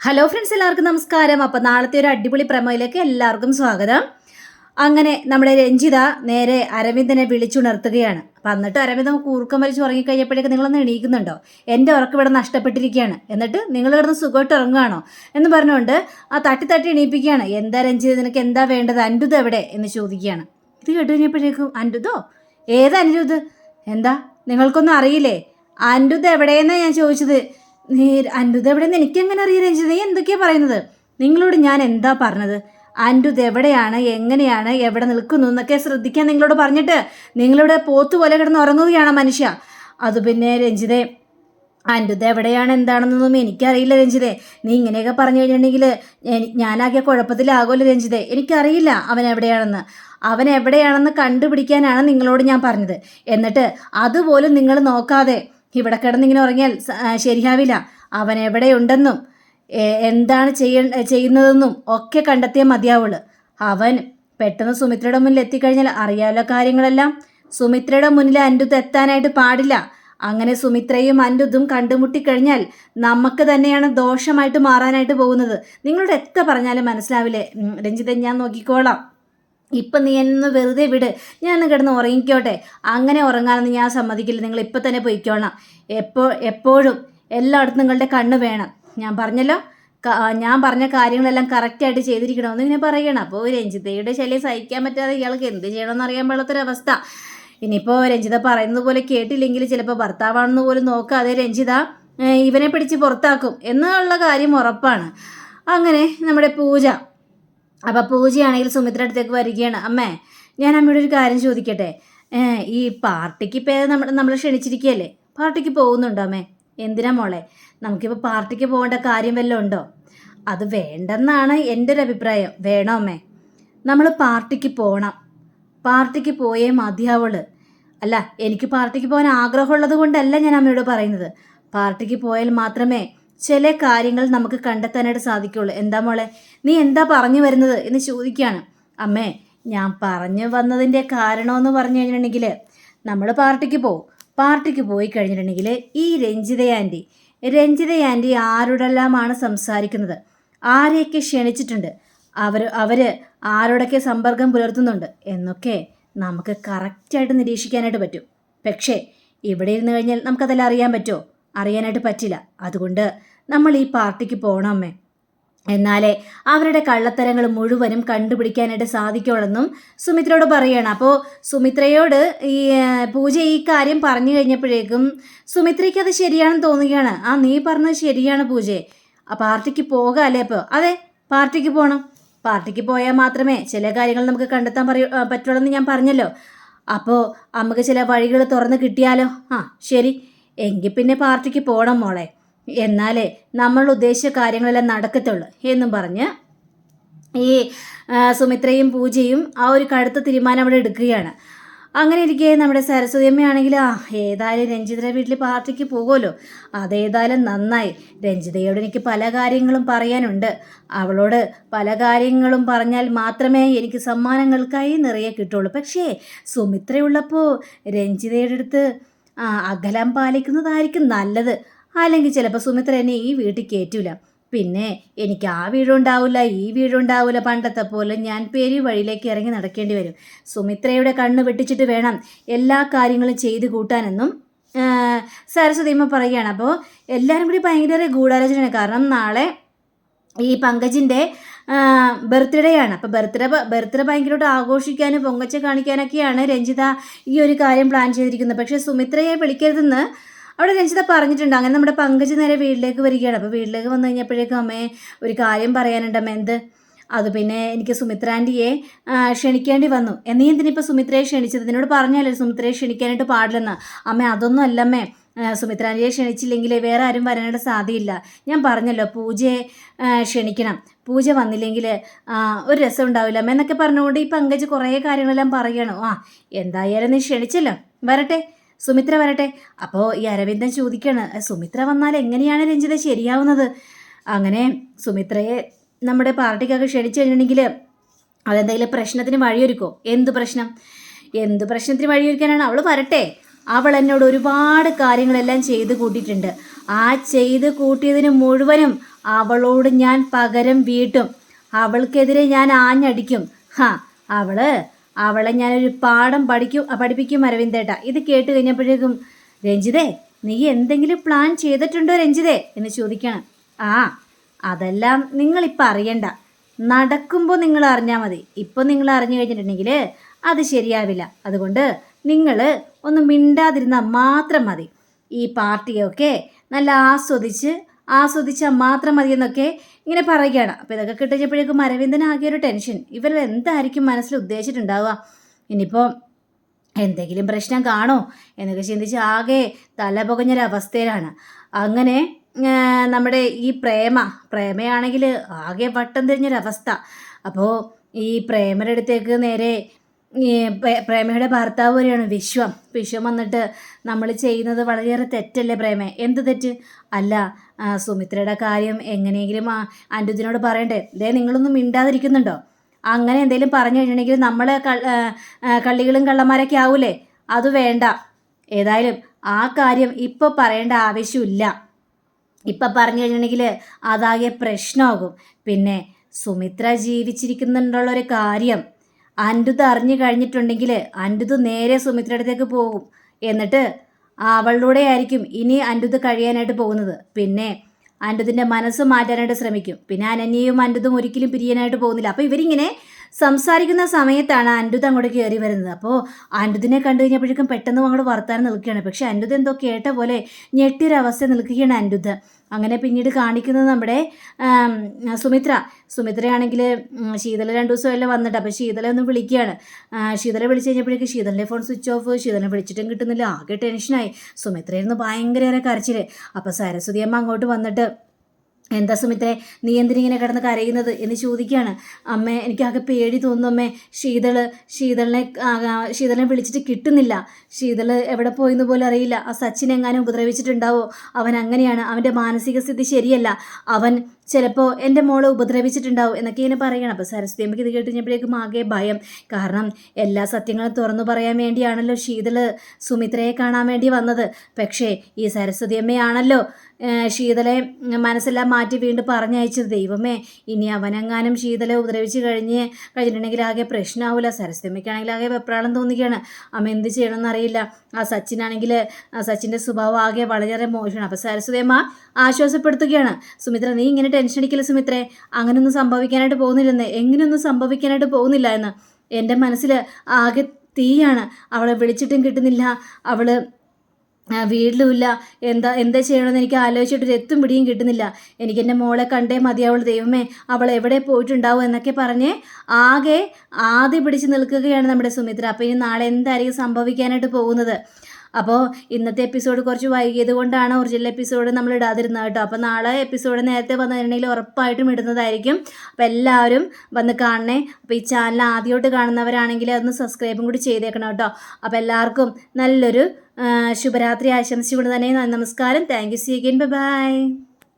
Hello friends എല്ലാവർക്കും നമസ്കാരം. അപ്പം നാളത്തെ ഒരു അടിപൊളി പ്രമോയിലേക്ക് എല്ലാവർക്കും സ്വാഗതം. അങ്ങനെ നമ്മുടെ രഞ്ജിത നേരെ അരവിന്ദനെ വിളിച്ചുണർത്തുകയാണ്. അപ്പം എന്നിട്ട് അരവിന്ദൻ കൂർക്കം വലിച്ച് ഉറങ്ങിക്കഴിഞ്ഞപ്പോഴേക്ക് നിങ്ങളൊന്ന് എണീക്കുന്നുണ്ടോ? എന്റെ ഉറക്കം ഇവിടെ നഷ്ടപ്പെട്ടിരിക്കുകയാണ്. എന്നിട്ട് നിങ്ങൾ കിടന്ന് സുഖമായിട്ട് ഉറങ്ങുകയാണോ? എന്ന് പറഞ്ഞുകൊണ്ട് ആ തട്ടി തട്ടി എണീപ്പിക്കുകയാണ്. എന്താ രഞ്ജിത നിനക്ക് എന്താ വേണ്ടത്? അൻഡുത് എവിടെ? എന്ന് ചോദിക്കുകയാണ്. ഇത് കേട്ട് കഴിഞ്ഞപ്പോഴേക്കും അൻഡുതോ ഏത് അനിരുദ്ധ് എന്താ? നിങ്ങൾക്കൊന്നും അറിയില്ലേ? അൻഡുത് എവിടെയെന്നാണ് ഞാൻ ചോദിച്ചത്. നീ അൻഡുത് എവിടെയെന്ന് എനിക്കെങ്ങനെ അറിയാം രഞ്ജിത്? നീ എന്തൊക്കെയാ പറയുന്നത്? നിങ്ങളോട് ഞാൻ എന്താ പറഞ്ഞത്? അൻഡുത് എവിടെയാണ്? എങ്ങനെയാണ്? എവിടെ നിൽക്കുന്നു? എന്നൊക്കെ ശ്രദ്ധിക്കാൻ നിങ്ങളോട് പറഞ്ഞിട്ട് നിങ്ങളിവിടെ പോത്ത് പോലെ കിടന്ന് ഉറങ്ങുകയാണ് മനുഷ്യ. അത് പിന്നെ രഞ്ജിതേ അൻഡുത് എവിടെയാണ്? എന്താണെന്നൊന്നും എനിക്കറിയില്ല രഞ്ജിതേ. നീ ഇങ്ങനെയൊക്കെ പറഞ്ഞു കഴിഞ്ഞിട്ടുണ്ടെങ്കിൽ ഞാനാകെ കുഴപ്പത്തിലാകുമല്ലോ രഞ്ജിതേ. എനിക്കറിയില്ല അവൻ എവിടെയാണെന്ന്. അവൻ എവിടെയാണെന്ന് കണ്ടുപിടിക്കാനാണ് നിങ്ങളോട് ഞാൻ പറഞ്ഞത്. എന്നിട്ട് അതുപോലും നിങ്ങൾ നോക്കാതെ ഇവിടെ കിടന്നിങ്ങനെ ഉറങ്ങിയാൽ ശരിയാവില്ല. അവൻ എവിടെയുണ്ടെന്നും എന്താണ് ചെയ്യ ചെയ്യുന്നതെന്നും ഒക്കെ കണ്ടെത്തിയ മതിയാവുള്ളൂ. അവൻ പെട്ടെന്ന് സുമിത്രയുടെ മുന്നിൽ എത്തിക്കഴിഞ്ഞാൽ അറിയാലോ കാര്യങ്ങളെല്ലാം. സുമിത്രയുടെ മുന്നിൽ അൻഡുത്ത് എത്താനായിട്ട് പാടില്ല. അങ്ങനെ സുമിത്രയും അൻഡുതും കണ്ടുമുട്ടിക്കഴിഞ്ഞാൽ നമുക്ക് തന്നെയാണ് ദോഷമായിട്ട് മാറാനായിട്ട് പോകുന്നത്. നിങ്ങളുടെ എത്ര പറഞ്ഞാലും മനസ്സിലാവില്ലേ? രഞ്ജിത ഞാൻ നോക്കിക്കോളാം. ഇപ്പം നീ എന്നെ വെറുതെ വിട്. ഞാൻ കിടന്ന് ഉറങ്ങിക്കോട്ടെ. അങ്ങനെ ഉറങ്ങാനൊന്നും ഞാൻ സമ്മതിക്കില്ല. നിങ്ങൾ ഇപ്പം തന്നെ പൊയ്ക്കോളാം എപ്പോ എപ്പോഴും എല്ലായിടത്തും നിങ്ങളുടെ കണ്ണ് വേണം. ഞാൻ പറഞ്ഞല്ലോ ഞാൻ പറഞ്ഞ കാര്യങ്ങളെല്ലാം കറക്റ്റായിട്ട് ചെയ്തിരിക്കണമെന്ന് ഇങ്ങനെ പറയണം. അപ്പോൾ രഞ്ജിതയുടെ ശല്യം സഹിക്കാൻ പറ്റാതെ ഇയാൾക്ക് എന്ത് ചെയ്യണമെന്ന് അറിയാൻ പാടാത്തൊരവസ്ഥ ഇനിയിപ്പോൾ രഞ്ജിത പറയുന്നത് പോലെ കേട്ടില്ലെങ്കിൽ ചിലപ്പോൾ ഭർത്താവാണെന്ന് പോലും നോക്കാതെ രഞ്ജിത ഇവനെ പിടിച്ച് പുറത്താക്കും. എന്നുള്ള കാര്യം ഉറപ്പാണ്. അങ്ങനെ നമ്മുടെ പൂജ അപ്പം പൂജയാണെങ്കിൽ സുമിത്ര അടുത്തേക്ക് വരികയാണ്. അമ്മേ ഞാൻ അമ്മയുടെ ഒരു കാര്യം ചോദിക്കട്ടെ? ഈ പാർട്ടിക്ക് ഇപ്പോൾ നമ്മൾ നമ്മൾ ക്ഷണിച്ചിരിക്കുകയല്ലേ പാർട്ടിക്ക് പോകുന്നുണ്ടോ അമ്മേ? എന്തിനാ മോളെ? നമുക്കിപ്പോൾ പാർട്ടിക്ക് പോകേണ്ട കാര്യം വല്ലതും ഉണ്ടോ? അത് വേണ്ടെന്നാണ് എന്റെ ഒരു അഭിപ്രായം. വേണോ അമ്മേ? നമ്മൾ പാർട്ടിക്ക് പോകണം പാർട്ടിക്ക് പോയേ മതിയാവുള്ളൂ. അല്ല എനിക്ക് പാർട്ടിക്ക് പോകാൻ ആഗ്രഹമുള്ളത് കൊണ്ടല്ല ഞാൻ അമ്മയോട് പറയുന്നത്. പാർട്ടിക്ക് പോയാൽ മാത്രമേ ചില കാര്യങ്ങൾ നമുക്ക് കണ്ടെത്താനായിട്ട് സാധിക്കുള്ളൂ. എന്താ മോളെ? നീ എന്താ പറഞ്ഞു വരുന്നത് എന്ന് ചോദിക്കുകയാണ്. അമ്മേ ഞാൻ പറഞ്ഞു വന്നതിന്റെ കാരണമെന്ന് പറഞ്ഞു കഴിഞ്ഞിട്ടുണ്ടെങ്കിൽ നമ്മൾ പാർട്ടിക്ക് പോവും. പാർട്ടിക്ക് പോയി കഴിഞ്ഞിട്ടുണ്ടെങ്കിൽ ഈ രഞ്ജിത ആന്റി രഞ്ജിത ആന്റി ആരോടെല്ലാമാണ് സംസാരിക്കുന്നത്? ആരെയൊക്കെ ക്ഷണിച്ചിട്ടുണ്ട്? അവർ അവർ ആരോടൊക്കെ സമ്പർക്കം പുലർത്തുന്നുണ്ട്? എന്നൊക്കെ നമുക്ക് കറക്റ്റായിട്ട് നിരീക്ഷിക്കാനായിട്ട് പറ്റും. പക്ഷേ ഇവിടെ ഇരുന്ന് കഴിഞ്ഞാൽ നമുക്കതെല്ലാം അറിയാൻ പറ്റുമോ? അറിയാനായിട്ട് പറ്റില്ല. അതുകൊണ്ട് നമ്മൾ ഈ പാർട്ടിക്ക് പോകണം അമ്മേ. എന്നാലേ അവരുടെ കള്ളത്തരങ്ങൾ മുഴുവനും കണ്ടുപിടിക്കാനായിട്ട് സാധിക്കുള്ളെന്നും സുമിത്രയോട് പറയുകയാണ് അപ്പോൾ സുമിത്രയോട് ഈ പൂജ ഈ കാര്യം പറഞ്ഞു കഴിഞ്ഞപ്പോഴേക്കും സുമിത്രയ്ക്ക് അത് ശരിയാണെന്ന് തോന്നുകയാണ്. ആ നീ പറഞ്ഞത് ശരിയാണ് പൂജയെ ആ പാർട്ടിക്ക് പോകാമല്ലേ അപ്പോൾ അതെ പാർട്ടിക്ക് പോകണം പാർട്ടിക്ക് പോയാൽ മാത്രമേ ചില കാര്യങ്ങൾ നമുക്ക് കണ്ടെത്താൻ പറയൂ പറ്റുള്ളൂ എന്ന് ഞാൻ പറഞ്ഞല്ലോ. അപ്പോൾ നമുക്ക് ചില വഴികൾ തുറന്ന് കിട്ടിയാലോ? ആ ശരി. എങ്കിൽ പിന്നെ പാർട്ടിക്ക് പോകണം മോളെ. എന്നാലേ നമ്മൾ ഉദ്ദേശിച്ച കാര്യങ്ങളെല്ലാം നടക്കത്തുള്ളൂ എന്നും പറഞ്ഞ് ഈ സുമിത്രയും പൂജയും ആ ഒരു കടുത്ത തീരുമാനം അവിടെ എടുക്കുകയാണ്. അങ്ങനെ ഇരിക്കെ നമ്മുടെ സരസ്വതി അമ്മയാണെങ്കിൽ ആ ഏതായാലും രഞ്ജിതയുടെ വീട്ടിൽ പാർട്ടിക്ക് പോകുമല്ലോ. അതേതായാലും നന്നായി. രഞ്ജിതയോട് എനിക്ക് പല കാര്യങ്ങളും പറയാനുണ്ട്. അവളോട് പല കാര്യങ്ങളും പറഞ്ഞാൽ മാത്രമേ എനിക്ക് സമ്മാനങ്ങൾക്കായി നിറയെ കിട്ടുള്ളൂ. പക്ഷേ സുമിത്രയുള്ളപ്പോൾ രഞ്ജിതയുടെ അടുത്ത് അകലം പാലിക്കുന്നതായിരിക്കും നല്ലത്. അല്ലെങ്കിൽ ചിലപ്പോൾ സുമിത്ര എന്നെ ഈ വീട്ടിൽ കയറ്റൂല പിന്നെ എനിക്ക് ആ വീടുണ്ടാവില്ല ഈ വീടുണ്ടാവില്ല പണ്ടത്തെ പോലെ ഞാൻ പെരി വഴിയിലേക്ക് ഇറങ്ങി നടക്കേണ്ടി വരും. സുമിത്രയുടെ കണ്ണ് വെട്ടിച്ചിട്ട് വേണം എല്ലാ കാര്യങ്ങളും ചെയ്ത് കൂട്ടാനെന്നും സരസ്വതിമ്മ പറയുകയാണ്. അപ്പോൾ എല്ലാവരും കൂടി ഭയങ്കര ഗൂഢാലോചനയാണ്. കാരണം നാളെ ഈ പങ്കജിന്റെ ബർത്ത്ഡേ ആണ് അപ്പോൾ ബർത്ത്ഡേ ബർത്ത്ഡേ ഭയങ്കരമായിട്ട് ആഘോഷിക്കാനും പൊങ്ങച്ച കാണിക്കാനൊക്കെയാണ് രഞ്ജിത ഈ ഒരു കാര്യം പ്ലാൻ ചെയ്തിരിക്കുന്നത്. പക്ഷേ സുമിത്രയെ വിളിക്കരുതെന്ന് അവിടെ രഞ്ജിത പറഞ്ഞിട്ടുണ്ട്. അങ്ങനെ നമ്മുടെ പങ്കജ് നേരെ വീട്ടിലേക്ക് വരികയാണ്. അപ്പോൾ വീട്ടിലേക്ക് വന്നു കഴിഞ്ഞപ്പോഴേക്കും അമ്മേ ഒരു കാര്യം പറയാനുണ്ട് അമ്മ എന്ത്? അത് പിന്നെ എനിക്ക് സുമിത്ര ആന്റിയെ ക്ഷണിക്കേണ്ടി വന്നു. എന്നീ എന്തിനിപ്പോൾ സുമിത്രയെ ക്ഷണിച്ചത്? എന്നോട് പറഞ്ഞാലേ സുമിത്രയെ ക്ഷണിക്കാനായിട്ട് പാടില്ലെന്ന്? അമ്മ അതൊന്നും അല്ലമ്മേ ആ, സുമിത്ര ആന്റിയെ ക്ഷണിച്ചില്ലെങ്കിൽ വേറെ ആരും വരാനായിട്ട് സാധ്യയില്ല. ഞാൻ പറഞ്ഞല്ലോ പൂജയെ ക്ഷണിക്കണം. പൂജ വന്നില്ലെങ്കിൽ ഒരു രസം ഉണ്ടാവില്ല. എന്നൊക്കെ പറഞ്ഞുകൊണ്ട് ഈ പങ്കജ് കുറേ കാര്യങ്ങളെല്ലാം പറയണോ ആ എന്തായാലും നീ ക്ഷണിച്ചല്ലോ. വരട്ടെ. സുമിത്ര വരട്ടെ. അപ്പോൾ ഈ അരവിന്ദൻ ചോദിക്കുകയാണ് സുമിത്ര വന്നാൽ എങ്ങനെയാണ് രഞ്ജിത ശരിയാവുന്നത്? അങ്ങനെ സുമിത്രയെ നമ്മുടെ പാർട്ടിക്കൊക്കെ ക്ഷണിച്ചു കഴിഞ്ഞിട്ടുണ്ടെങ്കിൽ അതെന്തെങ്കിലും പ്രശ്നത്തിന് വഴിയൊരുക്കോ? എന്ത് പ്രശ്നം? എന്ത് പ്രശ്നത്തിന് വഴിയൊരുക്കാനാണ്? അവൾ വരട്ടെ. അവൾ എന്നോട് ഒരുപാട് കാര്യങ്ങളെല്ലാം ചെയ്ത് കൂട്ടിയിട്ടുണ്ട്. ആ ചെയ്ത് കൂട്ടിയതിന് മുഴുവനും അവളോട് ഞാൻ പകരം വീട്ടും. അവൾക്കെതിരെ ഞാൻ ആഞ്ഞടിക്കും. ഹാ അവൾ അവളെ ഞാനൊരു പാഠം പഠിക്കും പഠിപ്പിക്കും അരവിന്ദേട്ട. ഇത് കേട്ട് കഴിഞ്ഞപ്പോഴേക്കും രഞ്ജിതേ നീ എന്തെങ്കിലും പ്ലാൻ ചെയ്തിട്ടുണ്ടോ രഞ്ജിതേ? എന്ന് ചോദിക്കണം. ആ അതെല്ലാം നിങ്ങളിപ്പോൾ അറിയണ്ട. നടക്കുമ്പോൾ നിങ്ങൾ അറിഞ്ഞാൽ മതി. ഇപ്പം നിങ്ങൾ അറിഞ്ഞു കഴിഞ്ഞിട്ടുണ്ടെങ്കിൽ അത് ശരിയാവില്ല. അതുകൊണ്ട് നിങ്ങൾ ഒന്ന് മിണ്ടാതിരുന്നാൽ മാത്രം മതി. ഈ പാർട്ടിയൊക്കെ നല്ല ആസ്വദിച്ച് ആസ്വദിച്ചാൽ മാത്രം മതി എന്നൊക്കെ ഇങ്ങനെ പറയുകയാണ്. അപ്പോൾ ഇതൊക്കെ കിട്ടിയപ്പോഴേക്കും അരവിന്ദൻ ആകെ ഒരു ടെൻഷൻ. ഇവർ എന്തായിരിക്കും മനസ്സിൽ ഉദ്ദേശിച്ചിട്ടുണ്ടാവുക? ഇനിയിപ്പോൾ എന്തെങ്കിലും പ്രശ്നം കാണോ? എന്നൊക്കെ ചിന്തിച്ച് ആകെ തലപുകഞ്ഞൊരവസ്ഥയിലാണ്. അങ്ങനെ നമ്മുടെ ഈ പ്രേമ പ്രേമയാണെങ്കിൽ ആകെ വട്ടം തിരിഞ്ഞൊരവസ്ഥ. അപ്പോൾ ഈ പ്രേമയുടെ അടുത്തേക്ക് നേരെ പ്രേമയുടെ ഭർത്താവ് വരെയാണ് വിശ്വം വിശ്വം വന്നിട്ട് നമ്മൾ ചെയ്യുന്നത് വളരെയേറെ തെറ്റല്ലേ പ്രേമ? എന്ത് തെറ്റ്? അല്ല സുമിത്രയുടെ കാര്യം എങ്ങനെയെങ്കിലും അനുദിനോട് പറയണ്ടേ? ദേ നിങ്ങളൊന്നും മിണ്ടാതിരിക്കുന്നുണ്ടോ? അങ്ങനെ എന്തെങ്കിലും പറഞ്ഞു കഴിഞ്ഞിട്ടുണ്ടെങ്കിൽ നമ്മൾ കള്ളികളും കള്ളന്മാരൊക്കെ ആവൂലേ? അത് വേണ്ട. ഏതായാലും ആ കാര്യം ഇപ്പോൾ പറയേണ്ട ആവശ്യമില്ല. ഇപ്പം പറഞ്ഞു കഴിഞ്ഞിട്ടുണ്ടെങ്കിൽ അതാകെ പ്രശ്നമാകും. പിന്നെ സുമിത്ര ജീവിച്ചിരിക്കുന്നുണ്ടുള്ളൊരു കാര്യം. അൻഡുത് അറിഞ്ഞു കഴിഞ്ഞിട്ടുണ്ടെങ്കിൽ അൻഡുത് നേരെ സുമിത്രയുടെ അടുത്തേക്ക് പോകും. എന്നിട്ട് അവളിലൂടെ ആയിരിക്കും ഇനി അൻഡുത് കഴിയാനായിട്ട് പോകുന്നത്. പിന്നെ അൻഡുതിന്റെ മനസ്സ് മാറ്റാനായിട്ട് ശ്രമിക്കും. പിന്നെ അനന്യയും അൻഡുതും ഒരിക്കലും പിരിയാനായിട്ട് പോകുന്നില്ല. അപ്പോൾ ഇവരിങ്ങനെ സംസാരിക്കുന്ന സമയത്താണ് അൻഡുത് അങ്ങോട്ട് കയറി വരുന്നത്. അപ്പോൾ അൻഡുതിനെ കണ്ടു കഴിഞ്ഞപ്പോഴേക്കും പെട്ടെന്ന് അങ്ങോട്ട് വർത്താനം നിൽക്കുകയാണ്. പക്ഷെ അൻഡുത് എന്തോ കേട്ട പോലെ ഞെട്ടിയൊരവസ്ഥ നിൽക്കുകയാണ് അൻഡുത് അങ്ങനെ പിന്നീട് കാണിക്കുന്നത് നമ്മുടെ സുമിത്ര. സുമിത്രയാണെങ്കിൽ ശീതല രണ്ട് ദിവസമല്ലേ വന്നിട്ട്. അപ്പോൾ ശീതല ഒന്ന് വിളിക്കുകയാണ്. ശീതല വിളിച്ചു കഴിഞ്ഞപ്പോഴേക്ക് ശീതലിന്റെ ഫോൺ സ്വിച്ച് ഓഫ്. ശീതലിനെ വിളിച്ചിട്ടും കിട്ടുന്നില്ല. ആകെ ടെൻഷനായി. സുമിത്രയായിരുന്നു ഭയങ്കരേറെ കരച്ചിൽ അപ്പോൾ സരസ്വതി അമ്മ അങ്ങോട്ട് വന്നിട്ട് എന്താ സുമിത്രേ നീ എന്തിനിങ്ങനെ കിടന്ന് കരയുന്നത് എന്ന് ചോദിക്കുകയാണ്. അമ്മ എനിക്കാകെ പേടി തോന്നുന്നു അമ്മേ. ശീതൾ ശീതളിനെ ശീതളിനെ വിളിച്ചിട്ട് കിട്ടുന്നില്ല. ശീതൾ എവിടെ പോയെന്ന് പോലും അറിയില്ല. ആ സച്ചിൻ എങ്ങാനും ഉപദ്രവിച്ചിട്ടുണ്ടാവോ? അവൻ അങ്ങനെയാണ്. അവന്റെ മാനസിക സ്ഥിതി ശരിയല്ല. അവൻ ചിലപ്പോൾ എന്റെ മോളെ ഉപദ്രവിച്ചിട്ടുണ്ടാവും എന്നൊക്കെ ഇങ്ങനെ പറയണം. അപ്പോൾ സരസ്വതി അമ്മയ്ക്ക് ഇത് കേട്ട് കഴിഞ്ഞപ്പോഴേക്കും ആകെ ഭയം. കാരണം എല്ലാ സത്യങ്ങളും തുറന്നു പറയാൻ വേണ്ടിയാണല്ലോ ശീതൾ സുമിത്രയെ കാണാൻ വേണ്ടി വന്നത്. പക്ഷേ ഈ സരസ്വതി അമ്മയാണല്ലോ ശീതളെ മനസ്സെല്ലാം മാറ്റി വീണ്ടും പറഞ്ഞയച്ചത്. ദൈവമേ ഇനി അവനെങ്ങാനും ശീതളെ ഉപദ്രവിച്ച് കഴിഞ്ഞ് കഴിഞ്ഞിട്ടുണ്ടെങ്കിൽ ആകെ പ്രശ്നമാവില്ല സരസ്വതിയമ്മയ്ക്കാണെങ്കിൽ ആകെ വെപ്രാളം തോന്നുകയാണ്. അമ്മ എന്ത് ചെയ്യണമെന്ന് അറിയില്ല. ആ സച്ചിനാണെങ്കിൽ സച്ചിന്റെ സ്വഭാവം ആകെ വളരെ മോശമാണ്. അപ്പോൾ സരസ്വതി അമ്മ ആശ്വാസപ്പെടുത്തുകയാണ്. സുമിത്ര നീ ഇങ്ങനെ ടെൻഷൻ അടിക്കില്ല സുമിത്രേ അങ്ങനെയൊന്നും സംഭവിക്കാനായിട്ട് പോകുന്നില്ലെന്ന്. എങ്ങനെയൊന്നും സംഭവിക്കാനായിട്ട് പോകുന്നില്ല എന്ന്. എന്റെ മനസ്സിൽ ആകെ തീയാണ്. അവളെ വിളിച്ചിട്ടും കിട്ടുന്നില്ല. അവൾ വീട്ടിലുമില്ല എന്താ എന്താ ചെയ്യണമെന്ന് എനിക്ക് ആലോചിച്ചിട്ട് എത്തും പിടിയും കിട്ടുന്നില്ല. എനിക്ക് എന്റെ മോളെ കണ്ടേ മതിയാവുള്ളൂ ദൈവമേ അവൾ എവിടെ പോയിട്ടുണ്ടാവും എന്നൊക്കെ പറഞ്ഞ് ആകെ ആദ്യം പിടിച്ച് നിൽക്കുകയാണ് നമ്മുടെ സുമിത്ര. അപ്പോൾ ഇനി നാളെ എന്തായിരിക്കും സംഭവിക്കാനായിട്ട് പോകുന്നത്? അപ്പോൾ ഇന്നത്തെ എപ്പിസോഡ് കുറച്ച് വൈകിയത് കൊണ്ടാണ് ഒറിജിനൽ എപ്പിസോഡ് നമ്മൾ ഇടാതിരുന്നത് കേട്ടോ. അപ്പോൾ നാളെ എപ്പിസോഡ് നേരത്തെ വന്നിട്ടുണ്ടെങ്കിൽ ഉറപ്പായിട്ടും ഇടുന്നതായിരിക്കും. അപ്പോൾ എല്ലാവരും വന്ന് കാണണേ. അപ്പോൾ ഈ ചാനൽ ആദ്യമായിട്ട് കാണുന്നവരാണെങ്കിൽ അതൊന്ന് സബ്സ്ക്രൈബും കൂടി ചെയ്തേക്കണം കേട്ടോ. അപ്പോൾ എല്ലാവർക്കും നല്ലൊരു ശുഭരാത്രി ആശംസിച്ചുകൊണ്ട് തന്നെ നമസ്കാരം. Thank you see again bye